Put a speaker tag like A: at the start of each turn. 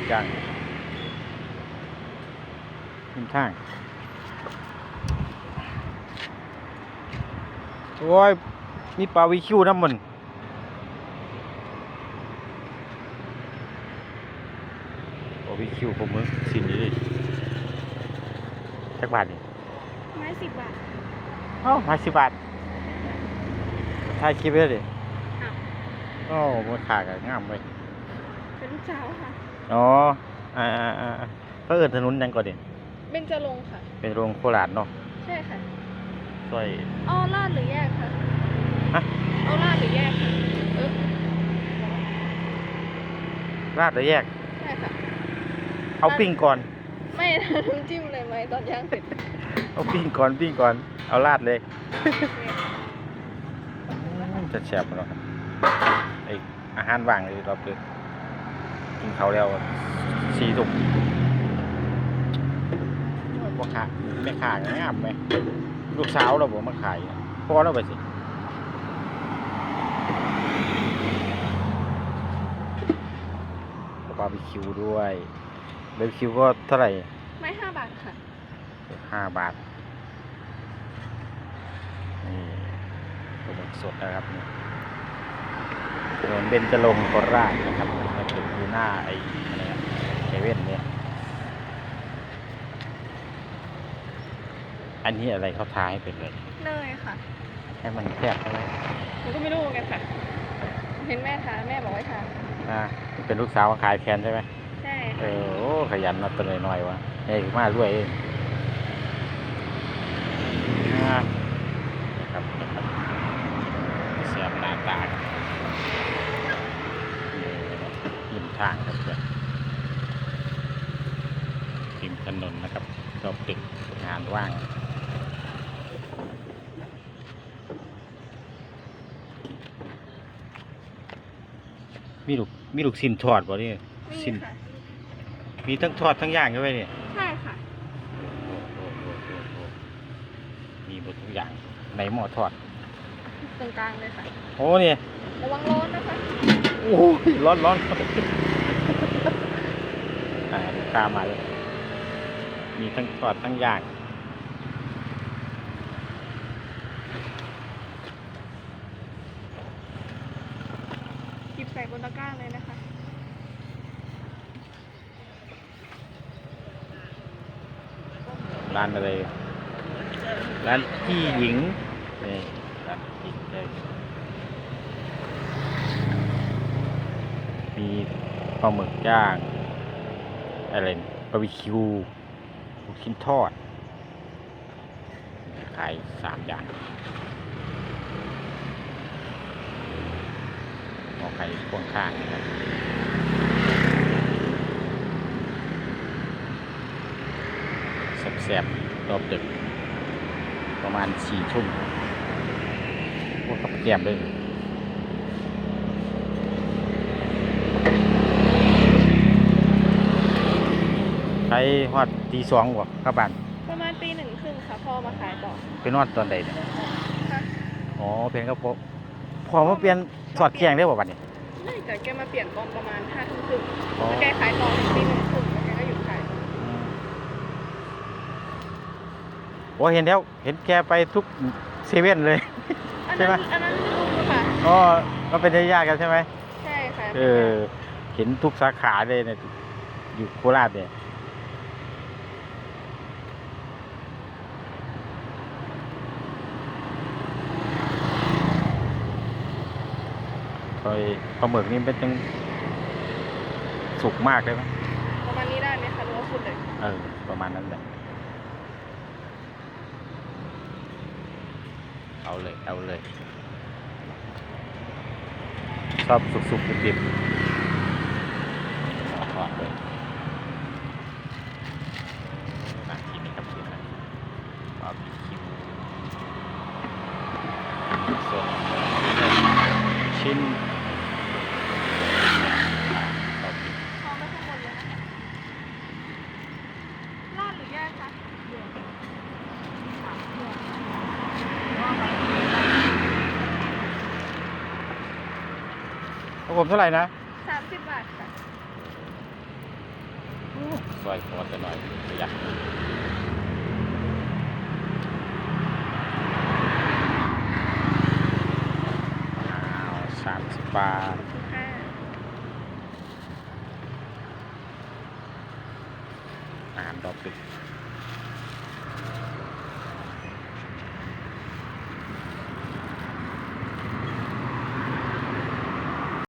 A: กย่างขึ้นทาง โอ้ย มีปลาวิคิวน้ำมันปลาวิคิวผมมึงสินนี่จักบาทนี่
B: ไม้สิบบาท
A: เอ้ามาสิบบาทถ่ายคลิปไว้เลยดิ
B: อ้าว
A: โอ้มันขากันงามเลย
B: เป็นลูกสาวค่ะ
A: อ๋อ อ่าอ่าอ่าก็เอินถนนยังก่อนดิ
B: เบญจรงค์ค่ะ
A: เป็นโรงโคราชเนาะ
B: ใช่ค่ะ
A: ซอย
B: เอาลาดหรือแยกค่ะ
A: ฮะ
B: เอาลาดหรือแยกค่ะเออ
A: ราดหรือแยก
B: ใช่ค่ะ
A: เอาปิ้งก่อน
B: ไม่น้ำจิ้มเลยไหมตอนย่างเสร็จ
A: เอาปิ้งก่อนปิ้งก่อน เอาราดเลยจะแฉบเนาะครับไออาหารว่างเลยเราเปิด กินเขาวแล้วสี่ถุงพ่อค้าแม่ค้างามไหมลูกสาวเราบอกมาขายพ่อเราไปสิบาร์บีคิวด้วยบาร์บีคิวก็เท่าไหร่
B: ไม้ห้าบาทค่ะ
A: ห้าบาท นี่ปลาหมึกสดนะครับนี่ถนนเบญจรงค์โคราชนะครับมา ถึงอยู่หน้าไอ้อะไรอะเซเว่นเนี่ย อันนี้อะไรเขาทาให้เป็นเลย
B: เนยค่ะ
A: ให้มันแคบใช่ไหม
B: หนูก็ไม่รู้เหมือนกันค่ะ เห็นแม่ทานแม่บอกให้ทาน
A: อ่าเป็นลูกสาวขายแทนใช่ไหม
B: ใช่
A: เอ
B: ค่ะ
A: อโอ้ขยันมาตัวหน่อยๆวะเฮ้ยมาด้วยเองอ่านะครับนะครับเสียบหน้าตาครับนี่ริมทางครับเพื่อนริม ถนนนะครับรอบตึกงานว่างมีลูกมีลูกสินทอดบ่นี่
B: นี่
A: สิน
B: ค่ะ
A: มีทั้งทอดทั้งย่างใช่ไหมเนี่ย
B: ใช่ค่ะ
A: มีหมดทุกอย่างในหม้อทอด
B: ตรงกลางเลยค่ะ
A: โอ้เนี่ย
B: ระวังร้อนนะคะ
A: โอ้ยร้อนร้อนอ่าลูกค้ามาเลย มีทั้งทอดทั้งย่าง
B: หยิบใส่บนตะกร้าเลยนะคะ
A: ร้านอะไร ร้านพี่หญิงนี่ร้านพี่หญิงเลยมีปลาหมึกย่างอะไรบาร์บีคิว ลูกชิ้นทอด ขายสามอย่างหอไข่พ่วงข้างนะครับแซ่บๆรอบดึก ประมาณสี่ทุ่มพวกกับแกมเลย ฮอดตีสองบ่ครับบ้าน
B: ประมาณปีหนึ่งครึ่งค่ะพ่อมาขายต่อ
A: ไปนอนตอนใดเนี่ยอ๋อเพียงก็พอพอมาเปลี่ยนสอดแกงได้บ่บัดนี้
B: ไม่แต่แกมาเปลี่ยนตอนประมาณห้าทุ่มครึ่งแล้วแกขายต่อถึงปีหนึ่งครึ่งแล้วแกก็หยุดขาย
A: โอ้เห็นแล้วเห็นแกไปทุกเซเว่นเลยใช่ไหม
B: อันนั้นลูกค่ะ
A: อ๋อก็เป็นญาติกันใช่ไหม
B: ใช่ค่ะ
A: เออเห็นทุกสาขาเลยเนี่ยอยู่โคราชเนี่ย ค อยปลาหมึกนี่เป็นจังสุกมากเลยไหม
B: ประมาณนี้ได้ไหมคะหรือว่าสุดเลย
A: เออ ประมาณนั้นแหละ เอาเลย เอาเลย ชอบสุกๆดิบๆเอาทอดเลยน่ากินนะครับกินนะบาร์บีคิวส่วนชิ้น
B: ขอ
A: งผมเท่าไหร่นะ
B: สามสิบบาทค่ะ
A: ซอยคอจะหน่อยประยัดสามสิบบาทอ่านดอกติด